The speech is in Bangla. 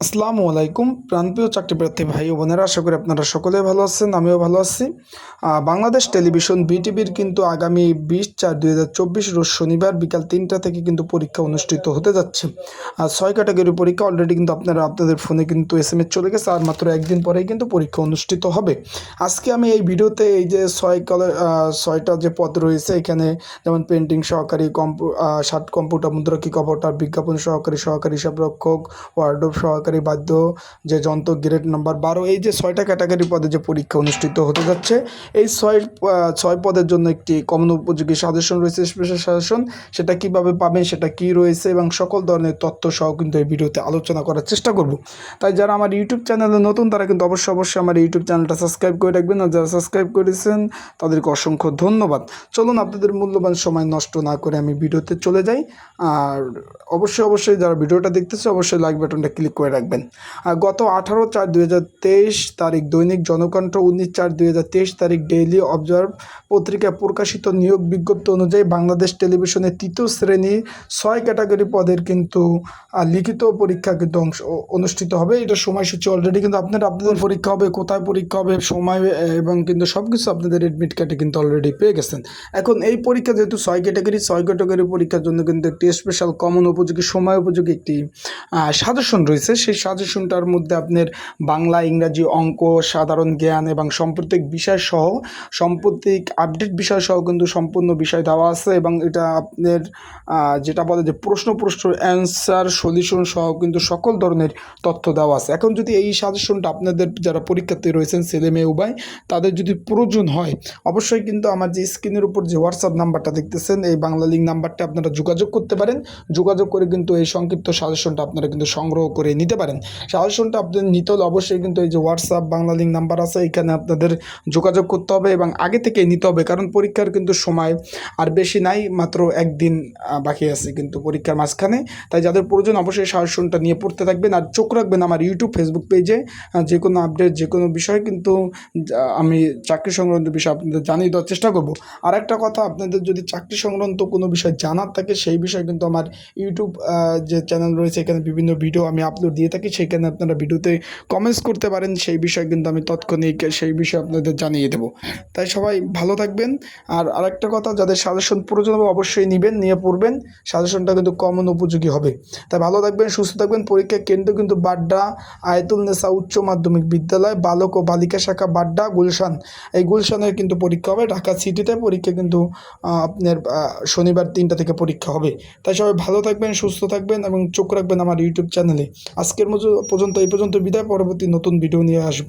আসসালামু আলাইকুম, প্রাণপ্রিয় চাকরিপ্রার্থী ভাই ও বোনেরা, আশা করি আপনারা সকলে ভালো আছেন, আমিও ভালো আছি। বাংলাদেশ টেলিভিশন বিটিভির কিন্তু আগামী বিশ চার দুই হাজার চব্বিশ রোজ শনিবার বিকাল তিনটা থেকে কিন্তু পরীক্ষা অনুষ্ঠিত হতে যাচ্ছে। আর ছয় ক্যাটাগরি পরীক্ষা অলরেডি কিন্তু আপনারা আপনাদের ফোনে কিন্তু এস এম এস চলে গেছে, আর মাত্র একদিন পরেই কিন্তু পরীক্ষা অনুষ্ঠিত হবে। আজকে আমি এই ভিডিওতে এই যে ছয় কলে ছয়টা যে পদ রয়েছে, এখানে যেমন পেন্টিং সহকারী কম্পু ষাট কম্পিউটার মুদ্রাকি কম্পিউটার বিজ্ঞাপন সহকারী সহকারী হিসাবরক্ষক ওয়ার্ডব সহকারী বাদ্য যে যন্ত্র গ্রেড নাম্বার বারো, এই যে ছয়টা ক্যাটাগরি পদে যে পরীক্ষা অনুষ্ঠিত হতে যাচ্ছে, এই ছয় ছয় পদের জন্য একটি কমন উপযোগী সাজেশন রয়েছে স্পেশাল সাজেশন সেটা কীভাবে পাবেন, সেটা কি রয়েছে এবং সকল ধরনের তথ্য সহ কিন্তু এই ভিডিওতে আলোচনা করার চেষ্টা করব। তাই যারা আমার ইউটিউব চ্যানেলে নতুন, তারা কিন্তু অবশ্যই অবশ্যই আমার ইউটিউব চ্যানেলটা সাবস্ক্রাইব করে রাখবেন। আর যারা সাবস্ক্রাইব করেছেন, তাদেরকে অসংখ্য ধন্যবাদ। চলুন, আপনাদের মূল্যবান সময় নষ্ট না করে আমি ভিডিওতে চলে যাই। আর অবশ্যই অবশ্যই যারা ভিডিওটা দেখতেছে, অবশ্যই লাইক বাটনটা ক্লিক করে রাখবেন। গত আঠারো চার দুই তারিখ দৈনিক জনকণ্ঠ উনিশ চার দুই তারিখ ডেইলি অবজার্ভ পত্রিকায় প্রকাশিত নিয়োগ বিজ্ঞপ্তি অনুযায়ী বাংলাদেশ টেলিভিশনের তৃতীয় শ্রেণির ছয় ক্যাটাগরি পদের কিন্তু লিখিত পরীক্ষা কিন্তু অংশ অনুষ্ঠিত হবে। এটা সময়সূচি অলরেডি কিন্তু আপনার, আপনাদের পরীক্ষা হবে, কোথায় পরীক্ষা হবে, সময় এবং কিন্তু সব কিছু আপনাদের এডমিট কার্ডে কিন্তু অলরেডি পেয়ে গেছেন। এখন এই পরীক্ষা যেহেতু ছয় ক্যাটাগরি ছয় ক্যাটাগরি পরীক্ষার জন্য কিন্তু একটি স্পেশাল কমন উপযোগী, সময় উপযোগী একটি সাজেশন রয়েছে সেই সাজেশনটার মধ্যে আপনার বাংলা, ইংরাজি অঙ্ক, সাধারণ জ্ঞান এবং সাম্প্রতিক বিষয় সহ, সাম্প্রতিক আপডেট বিষয় সহ কিন্তু সম্পূর্ণ বিষয় দেওয়া আছে এবং এটা আপনার যেটা বলে যে প্রশ্ন প্রশ্ন অ্যান্সার সলিউশন সহ কিন্তু সকল ধরনের তথ্য দেওয়া আছে। এখন যদি এই সাজেশনটা আপনাদের যারা পরীক্ষার্থী রয়েছেন, ছেলে মেয়ে, উভয়, তাদের যদি প্রয়োজন হয়, অবশ্যই কিন্তু আমার যে স্ক্রিনের উপর যে হোয়াটসঅ্যাপ নাম্বারটা দেখতেছেন, এই বাংলা লিঙ্ক নাম্বারটা আপনারা যোগাযোগ করতে পারেন। যোগাযোগ করে কিন্তু এই সংক্ষিপ্ত সাজেশনটা আপনারা কিন্তু সংগ্রহ করে নিতে পারেন। সাজেশনটা আপনাদের নিতে হলে অবশ্যই কিন্তু এই যে হোয়াটসঅ্যাপ বাংলা লিঙ্ক নাম্বার আছে, এখানে আপনাদের যোগাযোগ করতে হবে এবং আগে থেকে নিতে হবে, কারণ পরীক্ষার কিন্তু সময় আর বেশি নাই, মাত্র একদিন বাকি আছে কিন্তু পরীক্ষার মাঝখানে। তাই যাদের প্রয়োজন অবশ্যই সাজেশনটা নিয়ে পড়তে থাকবেন আর চোখ রাখবেন আমার ইউটিউব ফেসবুক পেজে যে কোনো আপডেট যে কোনো বিষয় কিন্তু আমি চাকরি সংক্রান্ত বিষয় আপনাদের জানিয়ে দেওয়ার চেষ্টা করব। আর একটা কথা, আপনাদের যদি চাকরি সংক্রান্ত কোনো বিষয় জানার থাকে, সেই বিষয়ে কিন্তু আমার ইউটিউব যে চ্যানেল রয়েছে, এখানে বিভিন্ন ভিডিও আমি আপলোড দিয়ে থাকি সেখানে আপনারা ভিডিওতে কমেন্টস করতে পারেন, সেই বিষয়ে কিন্তু আমি তৎক্ষণিক সেই বিষয়ে আপনাদের জানিয়ে দেবো। তাই সবাই ভালো থাকবেন। আর আরেকটা কথা, যাদের সাজেশন প্রয়োজন হবে অবশ্যই নেবেন, নিয়ে পড়বেন। সাজেশনটা কিন্তু কমন উপযোগী হবে। তাই ভালো থাকবেন, সুস্থ থাকবেন। পরীক্ষা কেন্দ্র কিন্তু বাড্ডা, আয়তুল নেসা উচ্চ মাধ্যমিক বিদ্যালয়, বালক ও বালিকা শাখা বাড্ডা, গুলশান। এই গুলশানের কিন্তু পরীক্ষা হবে। ঢাকা সিটিতে পরীক্ষা কিন্তু আপনার শনিবার তিনটা থেকে পরীক্ষা হবে। তাই সবাই ভালো থাকবেন, সুস্থ থাকবেন এবং চোখ রাখবেন আমার ইউটিউব চ্যানেলে। আজকের মতো পর্যন্ত এই পর্যন্ত বিদায়। পরবর্তী নতুন ভিডিও নিয়ে আসব।